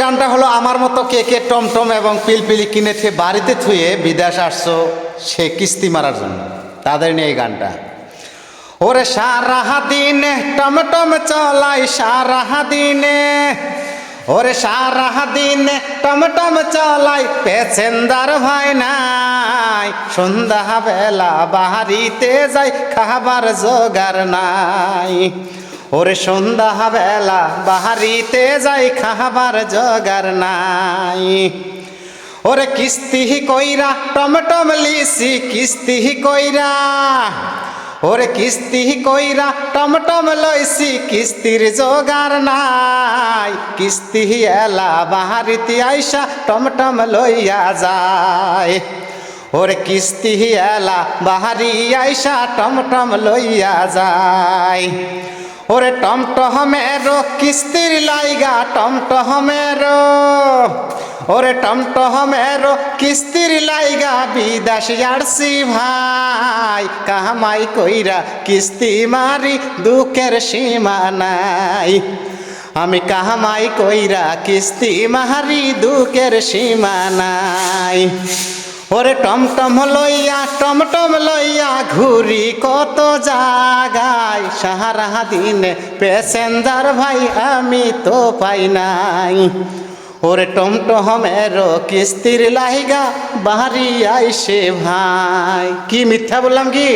গানটা হলো আমার মতো কে কে টমটম এবং পিলপিলি কিনে থুয়ে বাড়িতে থুয়ে বিদেশ আসছো সে কিস্তি মারার জন্য। তাদের নিয়ে এই গানটা। ওরে সারা দিনে টমটম চলাই সারা দিনে ওরে সারা দিনে টমটম চলাই, পেছেন্দার ভাই নাই। সন্ধ্যা বেলা বাহারিতে যাই, খাবার জোগার নাই। ওরে সন্ধ্যা বেলা, বাহারিতে যাই খাবার জোগার নাই। ওরে কিস্তি কইরা, টমটম লিসি কিস্তি কইরা। ওরে কিস্তি কইরা, টমটম লইছি কিস্তির জোগার নাই। কিস্তি এলা, বাহারিতে আইসা টমটম লইয়া যায়। ওরে কিস্তি এলা, বাহারি আইসা টমটম লইয়া যায়। ওরে টমটমেরো কিস্তির লাইগা টমটমেরো ওরে টমটমেরো কিস্তির লাইগা বিদাস আরসি ভাই। কামাই কইরা কিস্তি মারি, দুঃখের সীমা নাই। আমি কাহামাই কইরা কিস্তি মারি, দুঃখের সীমা নাই। ওরে টমটম লইয়া টমটম লইয়া ঘুরি কত জাগায়। সাহারা দিনে প্যাসেঞ্জার ভাই, আমি তো পাই নাই। ওরে টমটমের কিস্তির লাইগা বাহারি আইসে ভাই। কি মিথ্যা বললাম কি?